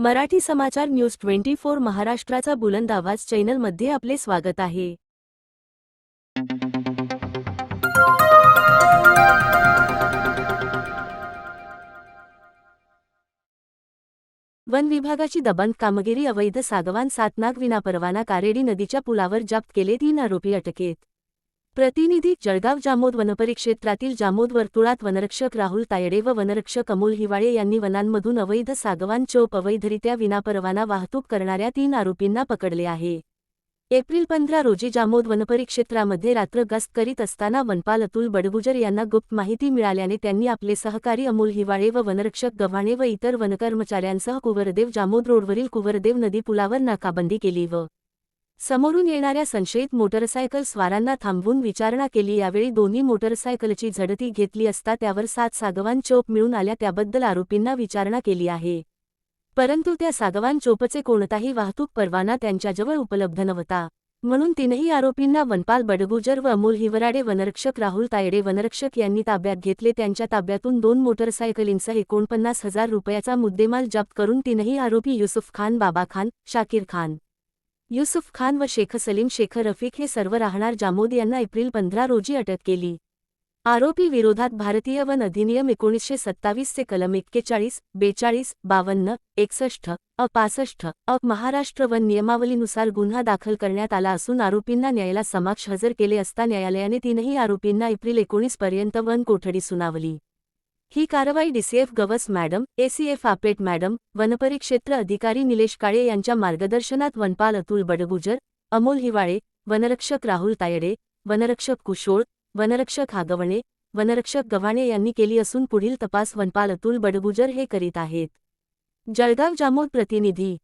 मराठी समाचार news twenty four महाराष्ट्राचा बुलंद आवाज चॅनलमध्ये आपले स्वागत आहे. वन विभागाची दबंद कामगिरी अवैध सागवान सातनाग विनापरवाना कारेडी नदीच्या पुलावर जप्त केले तीन आरोपी अटकेत. प्रतिनिधी जळगाव जामोद वनपरिक्षेत्रातील जामोद वर्तुळात वनरक्षक राहुल तायडे व वनरक्षक अमोल हिवाळे यांनी वनांमधून अवैध सागवान चोप अवैधरित्या विनापरवाना वाहतूक करणाऱ्या तीन आरोपींना पकडले आहे. एप्रिल पंधरा रोजी जामोद वनपरिक्षेत्रामध्ये रात्र गस्त करीत असताना वनपाल अतुल बडगुजर यांना गुप्त माहिती मिळाल्याने त्यांनी आपले सहकारी अमोल हिवाळे व वनरक्षक गव्हाणे व इतर वनकर्मचाऱ्यांसह कुवरदेव जामोद रोडवरील कुवरदेव नदी पुलावर नाकाबंदी केली व समोरून येणाऱ्या संशयित मोटरसायकल स्वारांना थांबवून विचारणा केली. यावेळी दोन्ही मोटरसायकलची झडती घेतली असता त्यावर सात सागवान चोप मिळून आल्या. त्याबद्दल आरोपींना विचारणा केली आहे. परंतु त्या सागवान चोपचे कोणताही वाहतूक परवाना त्यांच्याजवळ उपलब्ध नव्हता. म्हणून तीनही आरोपींना वनपाल बडगुजर व अमोल हिवराडे वनरक्षक राहुल तायडे वनरक्षक यांनी ताब्यात घेतले. त्यांच्या ताब्यातून दोन मोटरसायकलींसह एकोणपन्नास हजार रुपयाचा मुद्देमाल जप्त करून तीनही आरोपी युसुफ खान बाबा खान शाकीर खान युसुफ खान व शेख सलीम शेख रफिक हे सर्व राहणार जामोद यांना एप्रिल पंधरा रोजी अटक केली. आरोपी विरोधात भारतीय वन अधिनियम एकोणीसशे सत्तावीसचे कलम एक्केचाळीस बेचाळीस बावन्न एकसष्ट अ पासष्ट अ महाराष्ट्र वन नियमावलीनुसार गुन्हा दाखल करण्यात आला असून आरोपींना न्यायाला समक्ष हजर केले असता न्यायालयाने तीनही आरोपींना एप्रिल एकोणीसपर्यंत वन कोठडी सुनावली. ही कारवाई DCF Gawas madam ACF Apet madam वनपरिक्षेत्र अधिकारी निलेश काळे यांच्या मार्गदर्शनात वनपाल अतुल बडगुजर अमोल हिवाळे वनरक्षक राहुल तायडे वनरक्षक कुशोळ वनरक्षक हागवणे वनरक्षक गव्हाणे यांनी केली असून पुढील तपास वनपाल अतुल बडगुजर हे करीत आहेत. जळगाव जामोद प्रतिनिधी